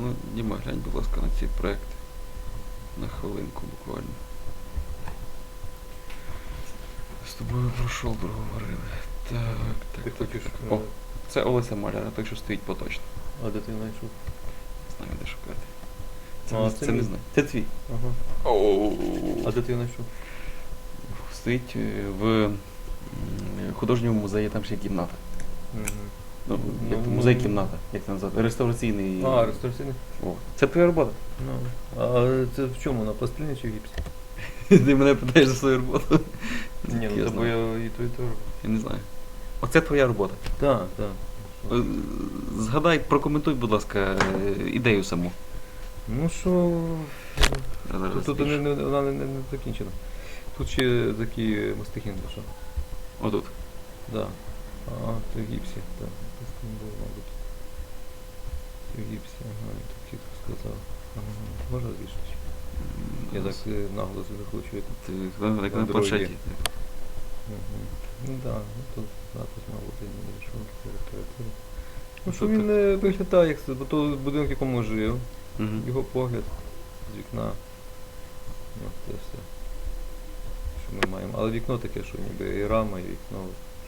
Ну, Діма, глянь, будь ласка, на ці проекти. На хвилинку буквально. З тобою про шолдер говорили. Так, так. Так, так. О, це Олеся Маляра, так що стоїть поточно. А де ти знайшов? Знаю, де шукати. Це, А, не, це це не знаю. Це твій. Ага. Оу. А де ти знайшов? Стоїть е, в художньому музеї, там ще є кімната. Мгм. Ну, Ну, як то, ну, музей кімната, як це називається? Реставраційний. А, реставраційний? О, це твоя робота. Ну. А це в чому? На пластиліні чи в гіпсі? Ти мене питаєш за свою роботу. Ні, Я ну тобто знаю. я і то, і то. роблю. Я не знаю. Оце твоя робота. Так, так. Е, Згадай, прокоментуй, будь ласка, е, ідею саму. Ну що, тут, тут не, не, вона не, не, не закінчена. Тут ще такі мастихін лише. Отут. Да. А, це в гіпсі, так. Мастихін був, мабуть. Це в гіпсі, ага, я так чітко сказав. Ага, можна більше? Я так е, наголос захочу. як- Ти як як на Андроїді. планшеті. Мгм. Ну так, да, ну тут запис, мабуть, не вийшов літератури. Ну Ну, що він не виглядає, як це, бо то будинок, в якому жив, Мгм. його погляд з вікна. Ну, це все. Що ми маємо. Але вікно таке, що ніби і рама, і вікно,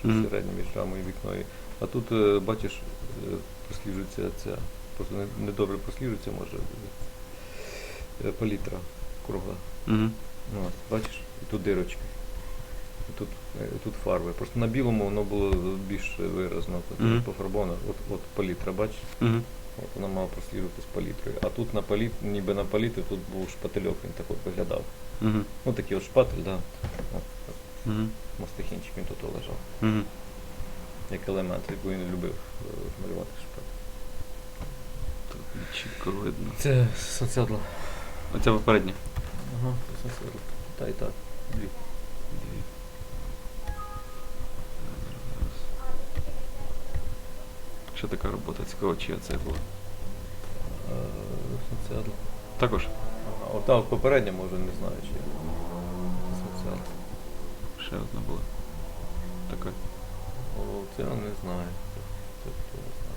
середнє між рамою і вікною. А тут, е, бачиш, е, просліджується ця, просто не, не просліджується, може, е, палітра кругла. Ну, ось, бачиш, і тут дирочки. І тут, тут фарби. Просто на білому воно було більш виразно Мгм. пофарбовано. От, от палітра, бачиш? Мгм. От вона мала прослідувати з палітрою. А тут на паліт, ніби на палітрі тут був шпательок, він так от виглядав. Мгм. Ну такий от шпатель, да. Так, Мгм. Мастихінчик він тут лежав. Мгм. Як елемент, яку він любив е, малювати шпатель. Тут чітко видно. Це соцсядла. Оця попередня. Ага, це соцсядла. Та і так. Дві. Дві. Що така робота? Цікаво, чия це була? Е, Також. Ага, от там попередня, може, не знаю, чи це соцсядла. Ще одна була. Така. О, це я не знаю. Це, це це.